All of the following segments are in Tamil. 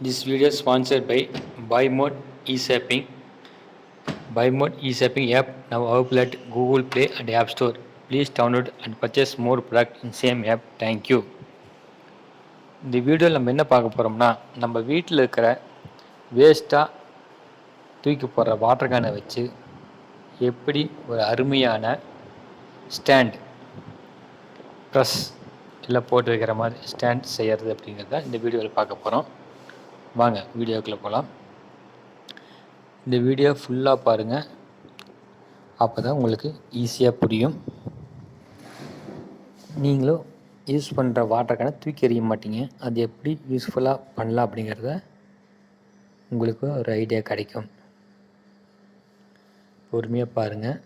This video is sponsored by BuyMode eShopping. BuyMode eShopping app now available at Google Play and App Store. Please download and purchase more product in same app. Thank you. இந்த வீடியோவில் நம்ம என்ன பார்க்க போகிறோம்னா நம்ம வீட்டில் இருக்கிற வேஸ்ட்டாக தூக்கி போடுற வாட்டர் கேனை வச்சு எப்படி ஒரு அருமையான ஸ்டாண்ட் ப்ரெஸ் எல்லாம் போட்டு வைக்கிற மாதிரி ஸ்டாண்ட் செய்கிறது அப்படிங்கிறத இந்த வீடியோவில் பார்க்க போகிறோம் வாங்க வீடியோக்குள்ளே போகலாம் இந்த வீடியோ ஃபுல்லாக பாருங்கள் அப்போ தான் உங்களுக்கு ஈஸியாக புரியும். நீங்களும் யூஸ் பண்ணுற வாட்டர் கேனை தூக்கி எறிய மாட்டீங்க. அது எப்படி யூஸ்ஃபுல்லாக பண்ணலாம் அப்படிங்கிறத உங்களுக்கு ஒரு ஐடியா கிடைக்கும். பொறுமையாக பாருங்கள்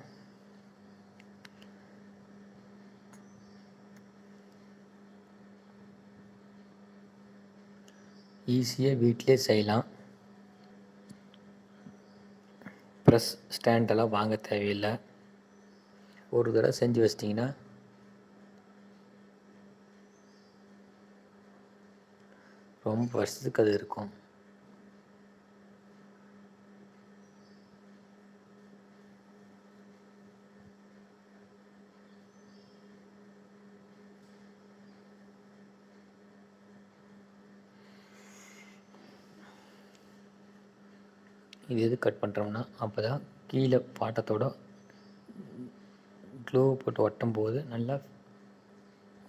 ஈஸியாக வீட்டிலே செய்யலாம். ப்ரெஸ் ஸ்டாண்டெல்லாம் வாங்க தேவையில்லை. ஒரு தடவை செஞ்சு வச்சிட்டிங்கன்னா ரொம்ப வருஷத்துக்கு அது இருக்கும். இது எது கட் பண்ணுறோம்னா அப்போ தான் கீழே பாட்டத்தோட க்ளோ போட்டு ஒட்டும் போது நல்லா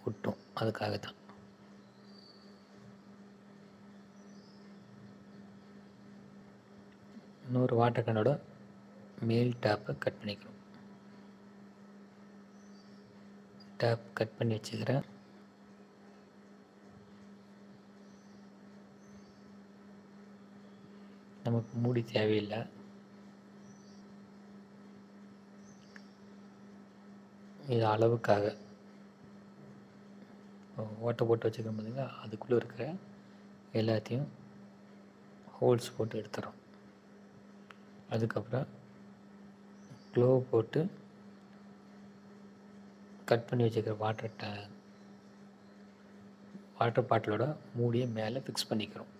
ஒட்டும். அதுக்காக தான் இன்னொரு வாட்டர் கேனோட மேல் டேப்பை கட் பண்ணிக்கிறோம். டேப் கட் பண்ணி வச்சுக்கிறேன். நமக்கு மூடி தேவையில்லை. இது அளவுக்காக. ஓட்டை போட்டு வச்சுக்கிறோம் பார்த்தீங்களா அதுக்குள்ளே இருக்கிற எல்லாத்தையும் ஹோல்ஸ் போட்டு எடுத்துகிறோம் அதுக்கப்புறம் க்ளோ போட்டு கட் பண்ணி வச்சுக்கிற வாட்டர் டே வாட்டர் பாட்டிலோட மூடியை மேலே ஃபிக்ஸ் பண்ணிக்கிறோம்.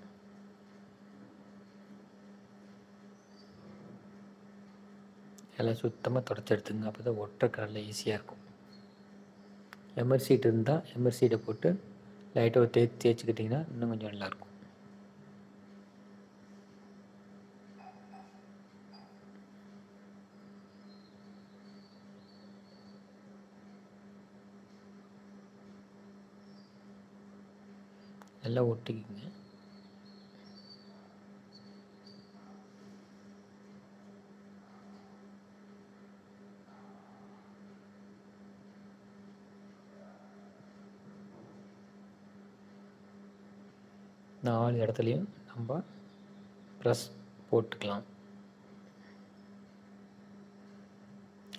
எல்லாம் சுத்தமாக தொடச்சி எடுத்துங்க அப்போ தான் ஒற்றை கடலில் ஈஸியாக இருக்கும் எமர் சீட் இருந்தால் எமர் சீட்டை போட்டு லைட்டாக தே தேய்ச்சிக்கிட்டிங்கன்னா இன்னும் கொஞ்சம் நல்லாயிருக்கும். நல்லா ஒட்டிக்கிங்க. நாலு இடத்துலையும் நம்ம ப்ரெஸ் போட்டுக்கலாம்.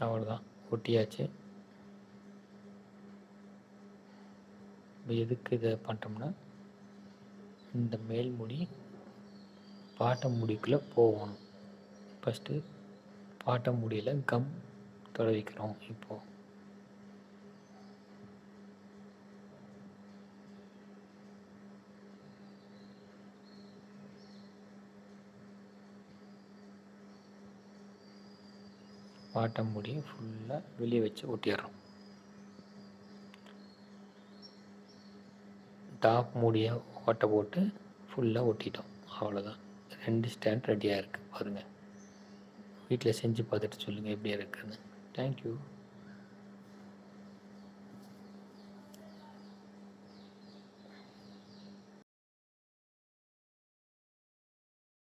அவ்வளோதான் ஒட்டியாச்சு. இப்போ எதுக்கு இதை பண்ணிட்டோம்னா இந்த மேல்முடி பாட்டம் முடிக்குள்ளே போகணும். ஃபஸ்ட்டு பாட்டம் முடியில் கம் தொலைவிக்கிறோம் இப்போது பாட்டை மூடி ஃபுல்லாக வெளியே வச்சு ஒட்டிடுறோம். டாப் மூடியை ஓட்டை போட்டு ஃபுல்லாக ஒட்டிட்டோம். அவ்வளோதான் ரெண்டு ஸ்டாண்ட் ரெடியாக இருக்குது பாருங்கள் வீட்டில் செஞ்சு பார்த்துட்டு சொல்லுங்கள் எப்படி இருக்குதுன்னு தேங்க்யூ